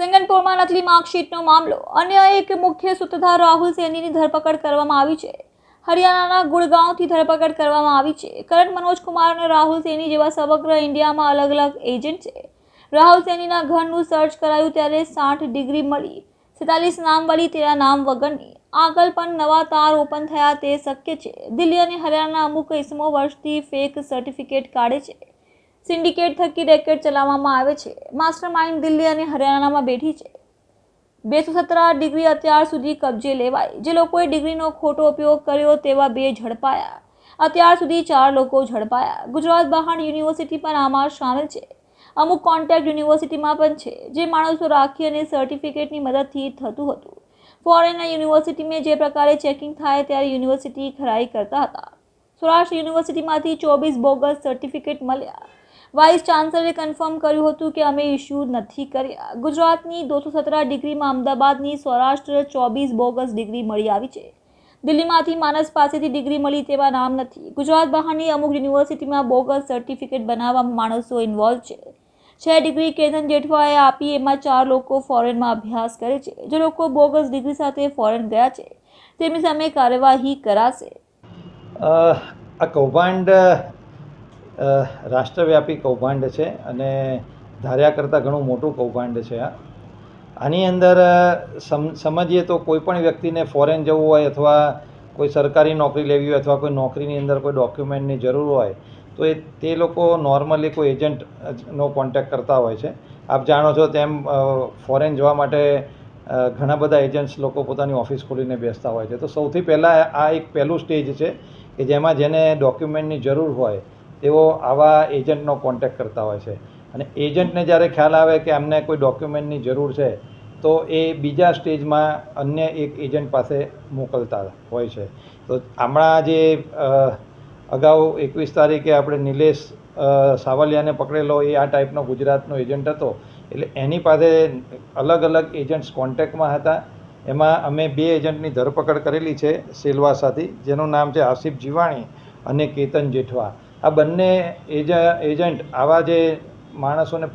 સિંગનપુરમાં નકલી માર્કશીટનો મામલો. અન્ય એક મુખ્ય સૂત્રધાર રાહુલ સેનીની ધરપકડ કરવામાં આવી છે. હરિયાણાના ગુડગાંવથી ધરપકડ કરવામાં આવી છે. કરણ મનોજ કુમાર અને રાહુલ સેની જેવા સમગ્ર ઇન્ડિયામાં અલગ અલગ એજન્ટ છે. રાહુલ સેનીના ઘરનું સર્ચ કરાયું ત્યારે સાઠ ડિગ્રી મળી. સેતાલીસ નામવાળી તેના નામ વગરની. આગળ પણ નવા તાર ઓપન થયા તે શક્ય છે. દિલ્હી અને હરિયાણાના અમુક ઇસમો વર્ષથી ફેક સર્ટિફિકેટ કાઢે છે. સિન્ડિકેટ થકી રેકેટ ચલાવવામાં આવે છે. માસ્ટર માઇન્ડ દિલ્હી અને હરિયાણામાં બેઠી છે. બેસો સત્તર ડિગ્રી અત્યાર સુધી કબજે લેવાઈ જે લોકોએ ડિગ્રીનો ખોટો ઉપયોગ કર્યો તેવા બે ઝડપાયા. અત્યાર સુધી ચાર લોકો ઝડપાયા. ગુજરાત બહાર યુનિવર્સિટી પણ આમાં સામેલ છે. અમુક કોન્ટેક્ટ યુનિવર્સિટીમાં પણ છે, જે માણસો રાખી અને સર્ટિફિકેટની મદદથી થતું હતું. ફોરેન યુનિવર્સિટીમાં જે પ્રકારે ચેકિંગ થાય ત્યારે યુનિવર્સિટી ખરાઈ કરતા હતા. સૌરાષ્ટ્ર યુનિવર્સિટીમાંથી ચોવીસ બોગસ સર્ટિફિકેટ મળ્યા. વાઇસ ચાન્સલરે કન્ફર્મ કર્યું હતું કે અમે ઇસ્યુ નથી કર્યા. ગુજરાતની દોસો સત્તર ડિગ્રીમાં અમદાવાદની સૌરાષ્ટ્ર ચોવીસ બોગસ ડિગ્રી મળી આવી છે. દિલ્હીમાંથી માનસ પાસેથી ડિગ્રી મળી તેવા નામ નથી. ગુજરાત બહારની અમુક યુનિવર્સિટીમાં બોગસ સર્ટિફિકેટ બનાવવામાં માણસો ઇન્વોલ્વ છે. છ ડિગ્રી કેતન જેઠવાએ આપી, એમાં ચાર લોકો ફોરેનમાં અભ્યાસ કરે છે. જે લોકો બોગસ ડિગ્રી સાથે ફોરેન ગયા છે, તેમની સામે કાર્યવાહી કરાશે. આ કૌભાંડ રાષ્ટ્રવ્યાપી કૌભાંડ છે અને ધાર્યા કરતાં ઘણું મોટું કૌભાંડ છે આ. આની અંદર સમ, સમજીએ તો કોઈ પણ વ્યક્તિને ફોરેન જવું હોય અથવા કોઈ સરકારી નોકરી લેવી હોય અથવા કોઈ નોકરીની અંદર કોઈ ડોક્યુમેન્ટની જરૂર હોય, તો એ, તે લોકો નોર્મલી કોઈ એજન્ટનો કોન્ટેક્ટ કરતા હોય છે. આપ જાણો છો તેમ ફોરેન જવા માટે ઘણા બધા એજન્ટ્સ લોકો પોતાની ઓફિસ ખોલીને બેસતા હોય છે. તો સૌથી પહેલાં આ એક પહેલું સ્ટેજ છે કે જેમાં જેને ડોક્યુમેન્ટની જરૂર હોય તેઓ આવા એજન્ટનો કોન્ટેક કરતા હોય છે. અને એજન્ટને જ્યારે ખ્યાલ આવે કે અમને કોઈ ડોક્યુમેન્ટની જરૂર છે, તો એ બીજા સ્ટેજમાં અન્ય એક એજન્ટ પાસે મોકલતા હોય છે. તો હમણાં જે અગાઉ એકવીસ તારીખે આપણે નિલેશ સાવલિયાને પકડેલો એ આ ટાઈપનો ગુજરાતનો એજન્ટ હતો. એટલે એની પાસે અલગ અલગ એજન્ટ્સ કોન્ટેક્ટમાં હતા. એમાં અમે બે એજન્ટની ધરપકડ કરેલી છે સેલવાસાથી, જેનું નામ છે આસિફ જીવાણી અને કેતન જેઠવા. આ બંને એજ, એજન્ટ આવા જે માણસોને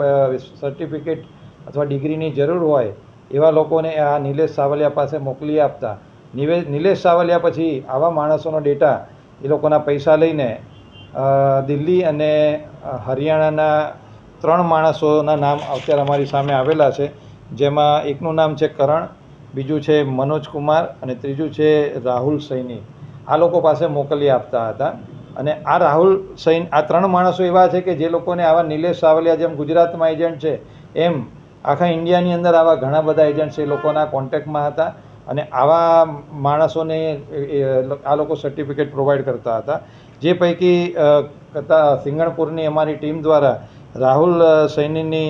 સર્ટિફિકેટ અથવા ડિગ્રીની જરૂર હોય, એવા લોકોને આ નિલેશ સાવલિયા પાસે મોકલી આપતા. નિવેશ નિલેશ સાવલિયા પછી આવા માણસોનો ડેટા એ લોકોના પૈસા લઈને દિલ્હી અને હરિયાણાના ત્રણ માણસોના નામ અત્યારે અમારી સામે આવેલા છે. જેમાં એકનું નામ છે કરણ, બીજું છે મનોજ કુમાર અને ત્રીજું છે રાહુલ સૈની. આ લોકો પાસે મોકલી આપતા હતા. અને આ રાહુલ સૈન, આ ત્રણ માણસો એવા છે કે જે લોકોને આવા નિલેશ સાવલિયા જેમ ગુજરાતમાં એજન્ટ છે, એમ આખા ઇન્ડિયાની અંદર આવા ઘણા બધા એજન્ટ્સ એ લોકોના કોન્ટેક્ટમાં હતા અને આવા માણસોને આ લોકો સર્ટિફિકેટ પ્રોવાઈડ કરતા હતા. જે પૈકી કરતા સિંગણપુરની અમારી ટીમ દ્વારા રાહુલ સૈનીની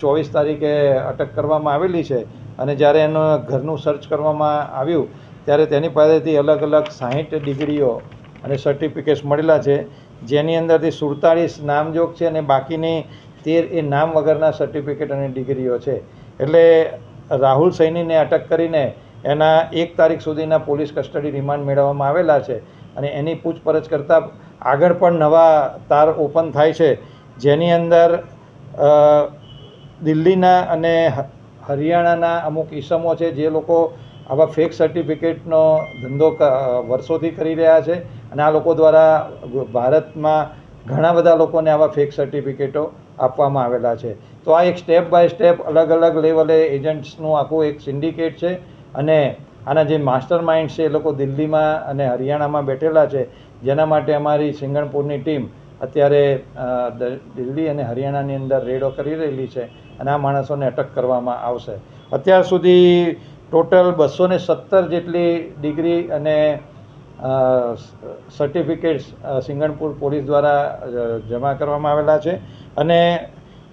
ચોવીસ તારીખે અટક કરવામાં આવેલી છે અને જ્યારે એનું ઘરનું સર્ચ કરવામાં આવ્યું, ત્યારે તેની પાસેથી અલગ અલગ સાહીઠ ડિગ્રીઓ અને સર્ટિફિકેટ્સ મળેલા છે. જેની અંદરથી સુડતાળીસ નામજોગ છે અને બાકીની તેર એ નામ વગરના સર્ટિફિકેટ અને ડિગ્રીઓ છે. એટલે રાહુલ સૈનીને અટક કરીને એના એક તારીખ સુધીના પોલીસ કસ્ટડી રિમાન્ડ મેળવવામાં આવેલા છે અને એની પૂછપરછ કરતાં આગળ પણ નવા તાર ઓપન થાય છે. જેની અંદર દિલ્હીના અને હરિયાણાના અમુક ઈસમો છે જે લોકો આવા ફેક સર્ટિફિકેટનો ધંધો વર્ષોથી કરી રહ્યા છે અને આ લોકો દ્વારા ભારતમાં ઘણા બધા લોકોને આવા ફેક સર્ટિફિકેટો આપવામાં આવેલા છે. તો આ એક સ્ટેપ બાય સ્ટેપ અલગ અલગ લેવલે એજન્ટ્સનું આખું એક સિન્ડિકેટ છે અને આના જે માસ્ટર માઇન્ડ છે એ લોકો દિલ્હીમાં અને હરિયાણામાં બેઠેલા છે. જેના માટે અમારી સિંગણપુરની ટીમ અત્યારે દિલ્હી અને હરિયાણાની અંદર રેડો કરી રહેલી છે અને આ માણસોને અટક કરવામાં આવશે. અત્યાર સુધી ટોટલ બસો ને સત્તર જેટલી ડિગ્રી અને સર્ટિફિકેટ્સ સિંગણપુર પોલીસ દ્વારા જમા કરવામાં આવેલા છે. અને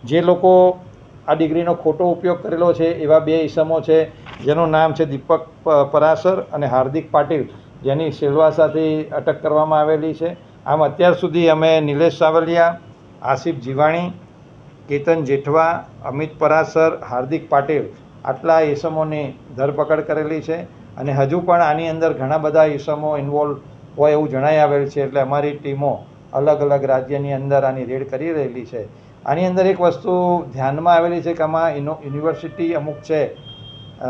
જે લોકો આ ડિગ્રીનો ખોટો ઉપયોગ કરેલો છે, એવા બે ઇસમો છે, જેનું નામ છે દીપક પરાસર અને હાર્દિક પાટીલ, જેની સેલવાસાથી અટક કરવામાં આવેલી છે. આમ અત્યાર સુધી અમે નિલેશ સાવલિયા, આસિફ જીવાણી, કેતન જેઠવા, અમિત પરાસર, હાર્દિક પાટીલ આટલા ઈસમોની ધરપકડ કરેલી છે અને હજુ પણ આની અંદર ઘણા બધા ઈસમો ઇન્વોલ્વ હોય એવું જણાઈ આવેલ છે એટલે અમારી ટીમો અલગ અલગ રાજ્યની અંદર આની રેડ કરી રહેલી છે. આની અંદર એક વસ્તુ ધ્યાનમાં આવેલી છે કે આમાં યુનિવર્સિટી અમુક છે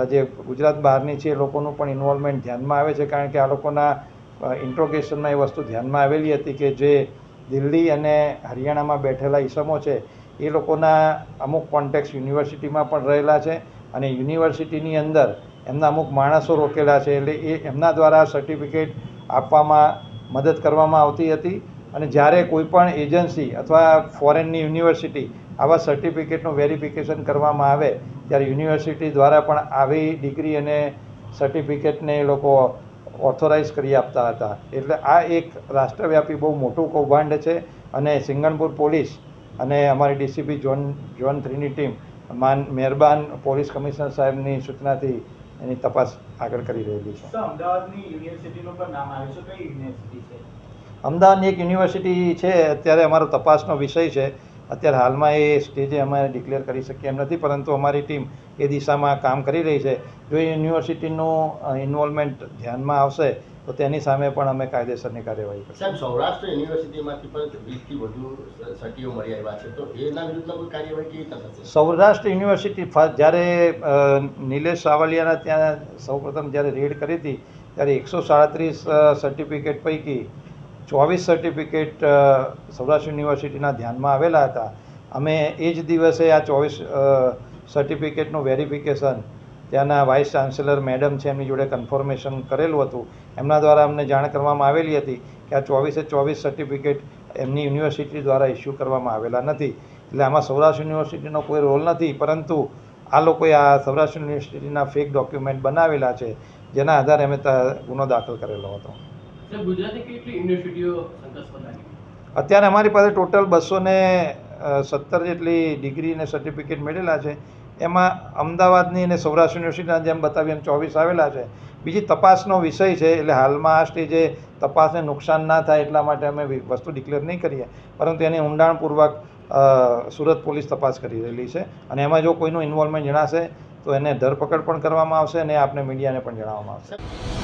જે ગુજરાત બહારની છે એ લોકોનું પણ ઇન્વોલ્વમેન્ટ ધ્યાનમાં આવે છે કારણ કે આ લોકોના ઇન્ટ્રોગેશનમાં એ વસ્તુ ધ્યાનમાં આવેલી હતી કે જે દિલ્હી અને હરિયાણામાં બેઠેલા ઈસમો છે એ લોકોના અમુક કોન્ટેક્ટ યુનિવર્સિટીમાં પણ રહેલા છે અને યુનિવર્સિટીની અંદર એમના અમુક માણસો રોકેલા છે એટલે એ એમના દ્વારા સર્ટિફિકેટ આપવામાં મદદ કરવામાં આવતી હતી. અને જ્યારે કોઈપણ એજન્સી અથવા ફોરેનની યુનિવર્સિટી આવા સર્ટિફિકેટનું વેરિફિકેશન કરવામાં આવે, ત્યારે યુનિવર્સિટી દ્વારા પણ આવી ડિગ્રી અને સર્ટિફિકેટને એ લોકો ઓથોરાઇઝ કરી આપતા હતા. એટલે આ એક રાષ્ટ્રવ્યાપી બહુ મોટું કૌભાંડ છે. અને સિંગણપુર પોલીસ અને અમારી ડીસીપી ઝોન ઝોન થ્રીની ટીમ માન મહેરબાન પોલીસ કમિશનર સાહેબની સૂચનાથી એની તપાસ આગળ કરી રહેલી છે. અમદાવાદની એક યુનિવર્સિટી છે અત્યારે અમારો તપાસનો વિષય છે. અત્યારે હાલમાં એ સ્ટેજે અમે ડિક્લેર કરી શકીએ એમ નથી પરંતુ અમારી ટીમ એ દિશામાં કામ કરી રહી છે. જો એ યુનિવર્સિટીનું ઇન્વોલ્વમેન્ટ ધ્યાનમાં આવશે તો તેની સામે પણ અમે કાયદેસરની કાર્યવાહી કરીશું. સાહેબ સૌરાષ્ટ્ર યુનિવર્સિટીમાંથી પણ વીસથી વધુ સટીઓ મળી આવ્યા છે. તો એના વિરુદ્ધમાં કોઈ કાર્યવાહી કેવી થશે? સૌરાષ્ટ્ર યુનિવર્સિટી જ્યારે નિલેશ સાવલિયાના ત્યાં સૌપ્રથમ જ્યારે રેડ કરી હતી ત્યારે એકસો સાડત્રીસ સર્ટિફિકેટ પૈકી ચોવીસ સર્ટિફિકેટ સૌરાષ્ટ્ર યુનિવર્સિટીના ધ્યાનમાં આવેલા હતા. અમે એ જ દિવસે આ ચોવીસ સર્ટિફિકેટનું વેરિફિકેશન ત્યાંના વાઇસ ચાન્સેલર મેડમ છે એમની જોડે કન્ફર્મેશન કરેલું હતું. એમના દ્વારા અમને જાણ કરવામાં આવેલી હતી કે આ ચોવીસે ચોવીસ સર્ટિફિકેટ એમની યુનિવર્સિટી દ્વારા ઇસ્યુ કરવામાં આવેલા નથી. એટલે આમાં સૌરાષ્ટ્ર યુનિવર્સિટીનો કોઈ રોલ નથી પરંતુ આ લોકોએ આ સૌરાષ્ટ્ર યુનિવર્સિટીના ફેક ડોક્યુમેન્ટ બનાવેલા છે જેના આધારે અમે ગુનો દાખલ કરેલો હતો. અત્યારે અમારી પાસે ટોટલ બસો ને સત્તર જેટલી ડિગ્રી અને સર્ટિફિકેટ મેળવેલા છે. એમાં અમદાવાદની અને સૌરાષ્ટ્ર યુનિવર્સિટીના જેમ બતાવી એમ ચોવીસ આવેલા છે. બીજી તપાસનો વિષય છે, એટલે હાલમાં આ સ્ટેજે તપાસને નુકસાન ના થાય એટલા માટે અમે વસ્તુ ડિક્લેર નહીં કરીએ. પરંતુ એની ઊંડાણપૂર્વક સુરત પોલીસ તપાસ કરી રહેલી છે. અને એમાં જો કોઈનું ઇન્વોલ્વમેન્ટ જણાશે, તો એને ધરપકડ પણ કરવામાં આવશે અને આપને મીડિયાને પણ જણાવવામાં આવશે.